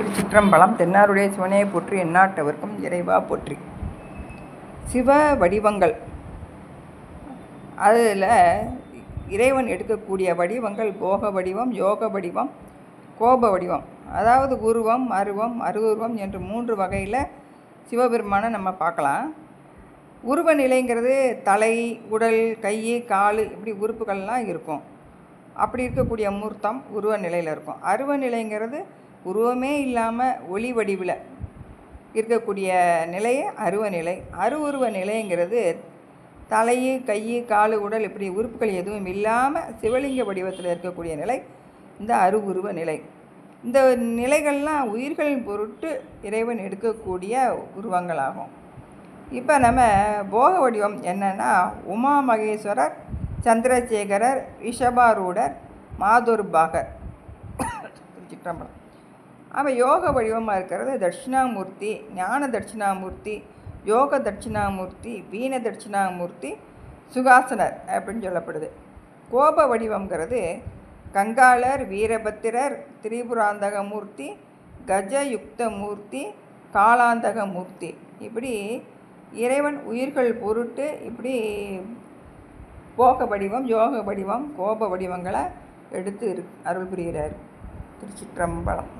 திருச்சிற்றம்பலம் தென்னாருடைய சிவனையை போற்றி எந்நாட்டவர்க்கும் இறைவா போற்றி. சிவ வடிவங்கள். அதில் இறைவன் எடுக்கக்கூடிய வடிவங்கள் போக வடிவம் யோக வடிவம் கோப வடிவம். அதாவது உருவம் அருவம் அருவுருவம் என்று மூன்று வகையில் சிவபெருமானை நம்ம பார்க்கலாம். உருவ நிலைங்கிறது தலை உடல் கை கால் இப்படி உறுப்புகள்லாம் இருக்கும். அப்படி இருக்கக்கூடிய மூர்த்தம் உருவ நிலையில் இருக்கும். அருவ நிலைங்கிறது உருவமே இல்லாமல் ஒளி வடிவில் இருக்கக்கூடிய நிலையே அருவ நிலை. அருவுருவ நிலைங்கிறது தலை கை காலு உடல் இப்படி உறுப்புகள் எதுவும் இல்லாமல் சிவலிங்க வடிவத்தில் இருக்கக்கூடிய நிலை இந்த அருவுருவ நிலை. இந்த நிலைகள்லாம் உயிர்களின் பொருட்டு இறைவன் எடுக்கக்கூடிய உருவங்களாகும். இப்போ நம்ம போக வடிவம் என்னென்னா உமா மகேஸ்வரர் சந்திரசேகரர் ரிஷபாரூடர் மாதுர்பாகர். திருச்சிற்றம்பலம் அவன் யோக வடிவமாக இருக்கிறது. தட்சிணாமூர்த்தி ஞான தட்சிணாமூர்த்தி யோக தட்சிணாமூர்த்தி வீண தட்சிணாமூர்த்தி சுகாசனர் அப்படின்னு சொல்லப்படுது. கோப வடிவங்கிறது கங்காளர் வீரபத்திரர் திரிபுராந்தகமூர்த்தி கஜயுக்த மூர்த்தி மூர்த்தி இப்படி இறைவன் உயிர்கள் பொருட்டு இப்படி போக வடிவம் யோக வடிவம் கோப வடிவங்களை எடுத்து இரு அருள் புரிகிறார். திருச்சிற்றம்பலம்.